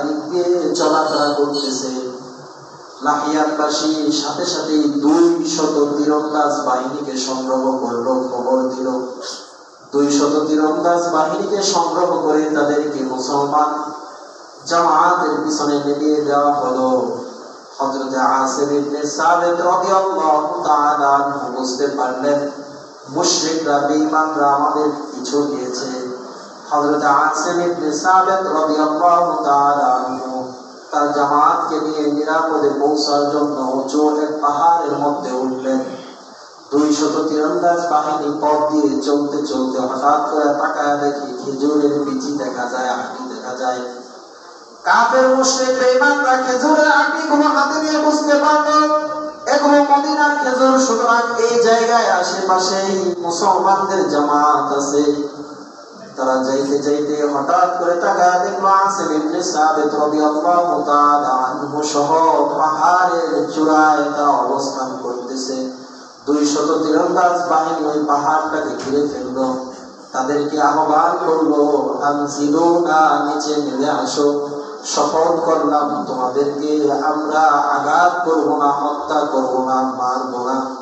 দিয়ে চলাফেরা করতেছে। সাথে সাথে দুই শত তীরন্দাজ বাহিনীকে সংগ্রহ করল, খবর দিল। দুই শত তীরন্দাজ বাহিনীকে সংগ্রহ করে তাদেরকে মুসলমান জামাতের পিছনে দেওয়া হলো। বুঝতে পারলেন, মুশরিকরা, বেঈমানরা আমাদের পিছু নিয়েছে হযরত আসিম ইবনে সাবিত রাদিয়াল্লাহু তাআলা আনহু তার নিয়ে নিরাপদে পৌঁছার জন্য পাহাড়ের মধ্যে উঠলেন। তীরন্দাজ বাহিনী পথ দিয়ে চলতে চলতে হঠাৎ করে তাকায় দেখি খেজুরের বিচি দেখা যায় আটি দেখা যায়। বেঈমানরা খেজুরের হাতে নিয়ে বুঝতে পারল মদিনার খেজুর, সুতরাং এই জায়গায় আশেপাশেই মুসলমানদের জামাত আছে। তারা যাইতে যাইতে হঠাৎ করে তাকায় দেখল আসিম ইবনে সাবিত রাদিয়াল্লাহু তাআলা আনহু সহ পাহাড়ের চূড়ায় তারা অবস্থান করতেছে। দুই শত তীরন্দাজ বাহিনী ওই পাহাড়টাকে ঘিরে ফেলল। তাদেরকে আহ্বান করল আনজিলু না নিচে নেমে আসো। শপথ করলাম তোমাদেরকে, আমরা আঘাত করব না, হত্যা করব না, মারব না।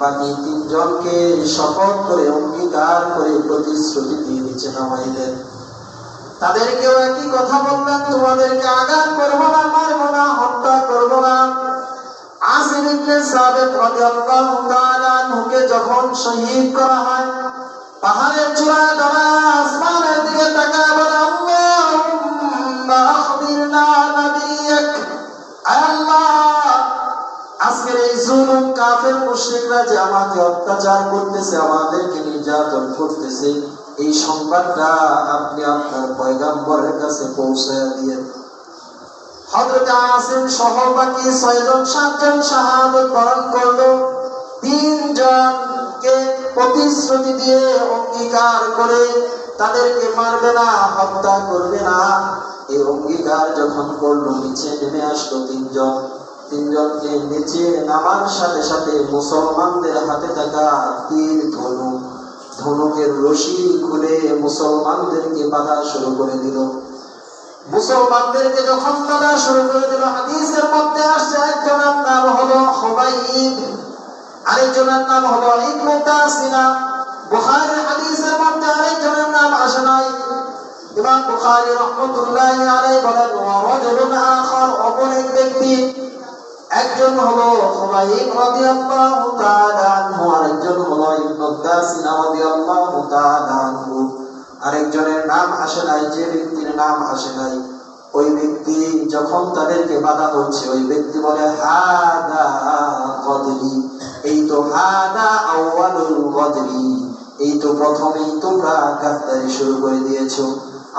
বাকি তিনজনকে শপথ করে, অঙ্গীকার করে প্রতিশ্রুতি দিয়ে নিচে নামাইলেন তাদেরকেও একই কথা বললেন তোমাদেরকে আঘাত করব না, মারবো না, হত্যা করব না। আসির ইবনে সাবিত রাদিয়াল্লাহু তাআলা যখন শহীদ করা হয়, পাহাড়ের চূড়ায় দাঁড়ায় আসমানের দিকে তাকায় বলে, আল্লাহুম্মা আখবিরনা জুলুম কাফের মুশরিকরা যে আমাকে অত্যাচার করতেছে, আমাদেরকে নির্যাতন করতেছে, এই সংবাদটা আপনি আপনার পয়গাম্বরের কাছে পৌঁছায় দিয়ে হযরত আসিম সহ বাকি ছয়জন, সাতজন শাহাদত বরণ করল। তিনজনকে প্রতিশ্রুতি দিয়ে অঙ্গীকার করে তাদেরকে মারবে না, হত্যা করবে না। এই অঙ্গীকার যখন করল, নিচে নেমে আসলো তিনজন। তিনজনকে নিচে নামার সাথে সাথে মুসলমানদের হাতে থাকা তীর ধনু ধনুকের রশি খুলে মুসলমানদেরকে বাধা শুরু করে দিল। মুসলমানদেরকে যখন বাধা শুরু করে দিল, হাদিসের মধ্যে আসছে, একজনের নাম হলো খুবাইব আরেকজনের নাম হলো ইবনু তাসিনা। বুখারীর হাদিসের মধ্যে আরেকজনের নাম আসে নাই। ইমাম বুখারী রাহমাতুল্লাহি আলাইহি বলেন, ওয়া অপর এক ব্যক্তি একজন হলো খুবাইব রাদিয়াল্লাহু তাআলা আনহু, আরেকজন হলো ইবনু তাসিনা রাদিয়াল্লাহু তাআলা আনহু। আরেকজনের নাম আসে নাই, যে ব্যক্তির নাম আসে নাই। ওই ব্যক্তি যখন তাদেরকে বাধা হচ্ছে ওই ব্যক্তি বলে, হাদা কদরি এই তো হাদা আউয়ালুল কদরি এই তো প্রথমেই তোমরা গাদ্দারি শুরু করে দিয়েছ,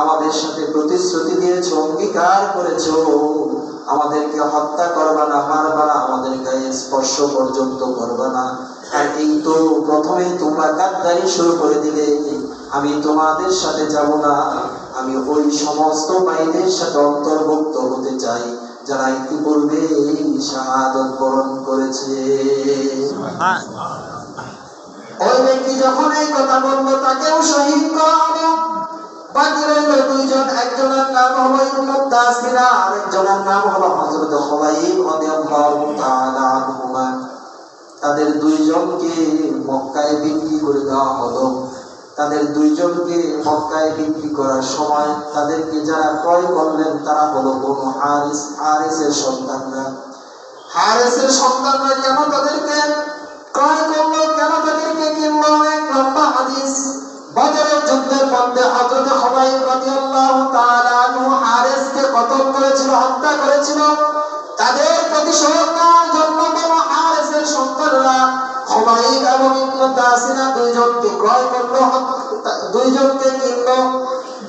আমাদের সাথে প্রতিশ্রুতি দিয়েছ, অঙ্গীকার করেছ। আমাদেরকে হত্যা করবা না মারবা না আমাদের গায়ে স্পর্শ পর্যন্ত করবা না। আর এই তো প্রথমে তোমরা গাদ্দারি শুরু করে দিলে আমি তোমাদের সাথে যাব না আমি ওই সমস্ত বাহিনীর সাথে অন্তর্ভুক্ত হতে চাই যারা ইতিপূর্বে শাহাদত বরণ করেছে। ওই ব্যক্তি যখন এই কথা বলল তাকেও শহীদ করা তাদের দুইজনকে মক্কায় বিক্রি করে দেওয়া হলো। তাদের দুইজনকে মক্কায় বিক্রি করার সময় তাদেরকে যারা ক্রয় করলেন, তারা হলো বনু হারিস, হারিসের সন্তানরা। হারিসের সন্তানরা কেন তাদেরকে ক্রয় করল? বদরের যুদ্ধের মধ্যে হযরত খুবাইব রাদিয়াল্লাহু তাআলা আনহু হারিসকে কতল করেছিল, হত্যা করেছিল? তাদের প্রতিশোধ নেওয়ার জন্য বনু হারিসের সন্তানরা খুবাইব এবং ইবনু তাসিনা দুইজনকে ক্রয় করল দুইজনকে কিনলো।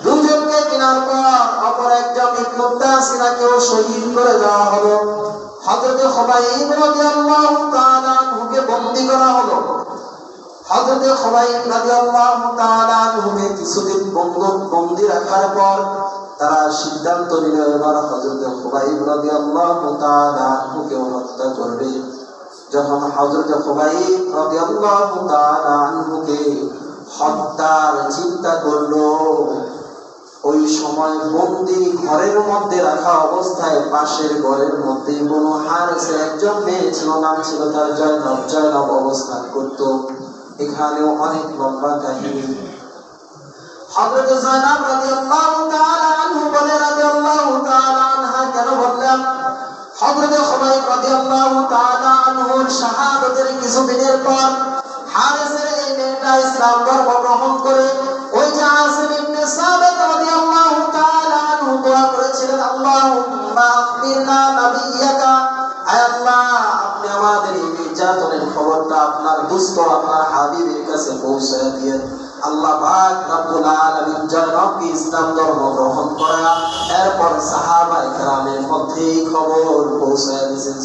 দুইজনকে কেনার পর অপর একজন ইবনু তাসিনাকেও শহীদ করে দেওয়া হলো। হযরত খুবাইব রাদিয়াল্লাহু তাআলা আনহুকে বন্দী করা হলো। খুবাইব রাদিয়াল্লাহু তাআলা কিছুদিন বন্দী রাখার পর তারা সিদ্ধান্ত নিল, এবার রাদিয়াল্লাহু তাআলা আনহুকে হত্যা করবে। যখন রাদিয়াল্লাহু তাআলা আনহুকে হত্যার চিন্তা করল, ওই সময় বন্দি ঘরের মধ্যে রাখা অবস্থায় পাশের ঘরের মধ্যে বনু হারেসের একজন মেয়ে ছিল, নাম ছিল তার জয়নব। জয়নব অবস্থান করত। এখানেও অনেক লম্বা কাহিনী। হযরত জানাব রাদিয়াল্লাহু তাআলা আনহু বলে, রাদিয়াল্লাহু তাআলা আনহা কেন বললাম হযরত খুবাইব রাদিয়াল্লাহু তাআলা আনহুর শাহাদাতের কিছুদিনের পর হারেসের এই মেয়েটা ইসলাম ধর্ম ইসলাম ধর্ম গ্রহণ করা। এরপর সাহাবায়ে কেরামের মধ্যে খবর পৌঁছায় দিয়েছেন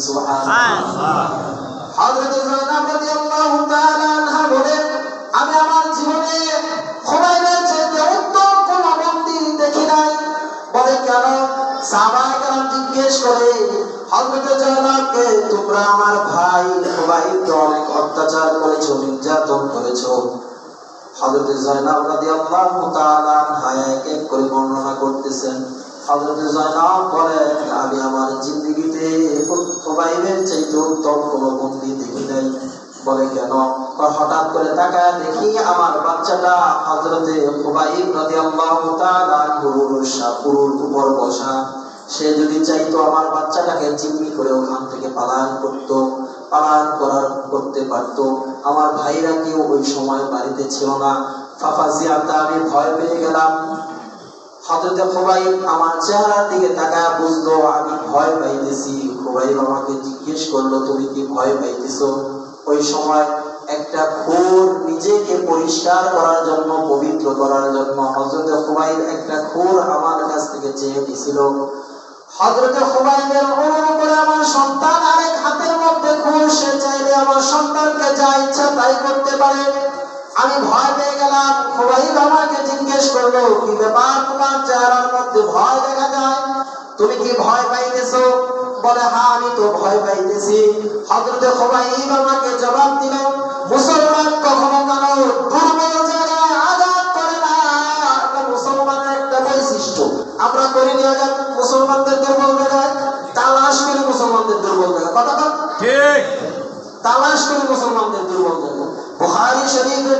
আমি আমার জীবনে খুবাইবের চাইতে উত্তম কোন বন্দী দেখি নাই। বলে, কেন? সাহাবায়ে কেরাম জিজ্ঞেস করে, হযরত যায়েনবকে তোমরা আমার ভাই খুবাইবকে অনেক অত্যাচার করেছ, নির্যাতন করেছ। হযরত যায়েনব রাদিয়াল্লাহু বর্ণনা করতেছেন হযরত যায়েনব বলেন আমি আমার জিন্দেগিতে খুবাইবের চাইতে উত্তম কোনো বন্দী দেখি নাই। বলে কেন? হঠাৎ করে তাকায় দেখি আমার বাচ্চাটা হযরতে খুবাইব তাআলা গরুর সাপুর উপর বসা। সে যদি চাইতো আমার বাচ্চাটাকে জিম্মি করে ওখান থেকে পালায়ন করত, পালায়ন করার করতে পারত। আমার ভাইরা কেউ ওই সময় বাড়িতে ছিল না। ফাফাজিয়াতে আমি ভয় পেয়ে গেলাম। হযরত খুবাইব আমার চেহারার দিকে তাকায় বুঝলো, আমি ভয় পাইতেছি। খুবাইব আমাকে জিজ্ঞেস করল, তুমি কি ভয় পাইতেছো? ওই সময় একটা খোর নিজেকে পরিষ্কার করার জন্য, পবিত্র করার জন্য হযরত খুবাইব একটা খোর আমার কাছ থেকে চেয়ে নিছিল। হযরত খুবাইবের অনুরোধ করে আমার সন্তান আরেক হাতের মধ্যে খোর, সে চাইলে আমার সন্তানকে যা ইচ্ছা তাই করতে পারে। আমি ভয় পেয়ে গেলাম খুবাইব আমাকে জিজ্ঞেস করল কি ব্যাপার তোমার চেহারার মধ্যে ভয় দেখা যায়? তুমি কি ভয় পাইতেছো? বলে হ্যাঁ আমি তো ভয় পাইতেছি। হযরতে খুবাইব আমাকে জবাব দিল মুসলমান কখনো কারও দুর্বল জায়গায় আঘাত করে না। এটা মুসলমানের একটা বৈশিষ্ট্য। আমরা করি নি আঘাত মুসলমানদের দুর্বল জায়গায় তালাশ করে মুসলমানদের দুর্বল জায়গায় কথা ঠিক। তালাশ করে মুসলমানদের দুর্বল জায়গা বুখারী শরীফের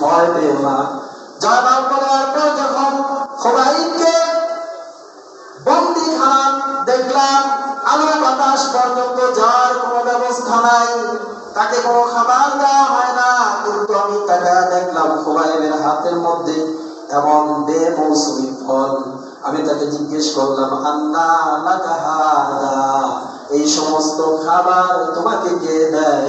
ভয় পেও না। জয়নব বলার পর যখন খোবাইবকে বন্দি খান দেখলাম আলো বাতাস পর্যন্ত যাওয়ার কোনো ব্যবস্থা নাই, তাকে কোনো খাবার দেওয়া হয় না, কিন্তু আমি তাকে দেখলাম খোবাইবের হাতের মধ্যে এমন বেমৌসুমি ফল। আমি তাকে জিজ্ঞেস করলাম, আন্না এই সমস্ত খাবার তোমাকে কে দেয়?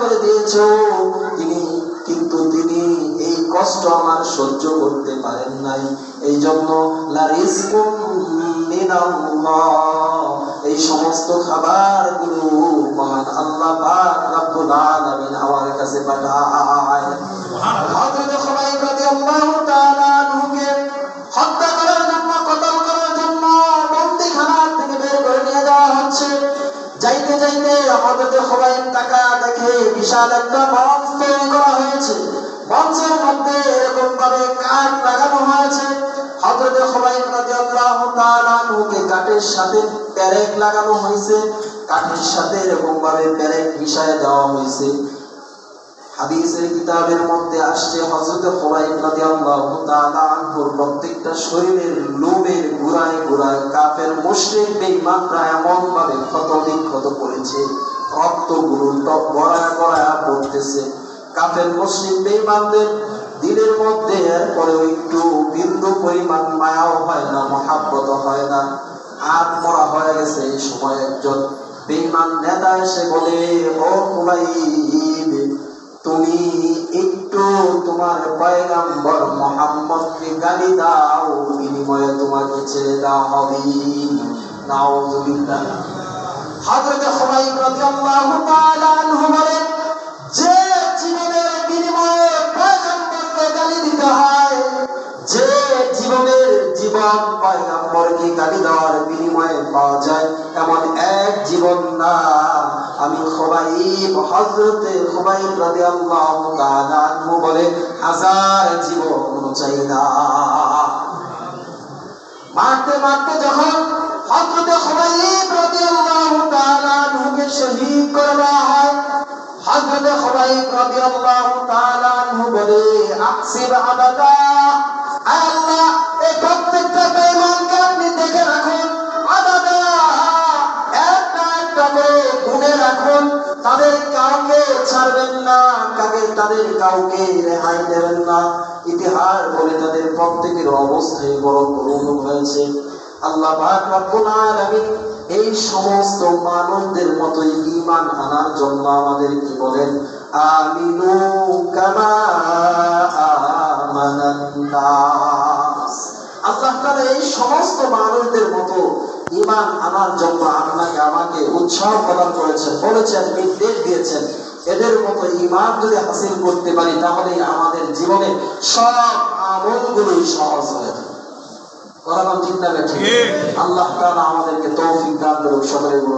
করে দিয়েছ। তিনি কিন্তু তিনি এই কষ্ট আমার সহ্য করতে পারেন নাই। এই জন্য এই সমস্ত খাবার গুরু মহান আল্লাহ আমার কাছে পাঠায় হযরতে খুবাইব রাদিয়াল্লাহু তাআলা আনহুকে কাঠের সাথে প্যারেক লাগানো হয়েছে। সাথে এরকম ভাবে প্যারেক দেওয়া হয়েছে। হাদিসের কিতাবের মধ্যে আসছে, হযরত রাদিয়াল্লাহু তাআলা আনহুর প্রত্যেকটা শরীরের লোমের গুড়ায় গুড়ায় কাফের মুশরিক বেঈমানরা এমন ভাবে ক্ষত বিক্ষত করেছে, রক্তগুলো টপ গড়ায় গড়ায় পড়তেছে। কাফের মুশরিক বেঈমানদের দিলের মধ্যে এরপরে একটু বিন্দু পরিমাণ মায়াও হয় না মহাব্বত হয় না। হাত মরা হয়ে গেছে এই সময় একজন। বেঈমান নেতা এসে বলে, ও খুবাইব তুমি একটু তোমার পয়গাম্বর মোহাম্মদকে গালি দাও, বিনিময়ে তোমাকে ছেড়ে দেওয়া হবে। নাউজুবিল্লাহ। হযরত খুবাইব রাদিয়াল্লাহু তাআলা আনহু বলেন জীবন পয়গাম্বরকে গালি দেওয়ার বিনিময়ে পাওয়া যায়। এমন এক জীবন না আমি খুবাইব, হযরতে খুবাইব রাদিয়াল্লাহু তাআলা আনহু বলে, হাজার জীবন চাই না। মারতে মারতে যখন হযরতে খুবাইব রাদিয়াল্লাহু তাআলা আনহুকে শহীদ করে হয়, হযরতে খুবাইব রাদিয়াল্লাহু তাআলা বলে, আকসিব আয় আল্লাহ এই এই সমস্ত মানুষদের মতোই ঈমান আনার জন্য আমাদের কি বলেন আমিনু কামা আল্লাহ এই সমস্ত মানুষদের মতো ইমান আনার জন্য আপনাকে আমাকে উৎসাহ প্রদান করেছেন বলেছেন নির্দেশ দিয়েছেন। এদের মতো ইমান যদি হাসিল করতে পারি তাহলে আমাদের জীবনে সব আমলগুলোই সহজ হয়ে যাবে কথা ঠিক না ঠিক। আল্লাহ আমাদেরকে তৌফিক দান করুন সকলে বলুন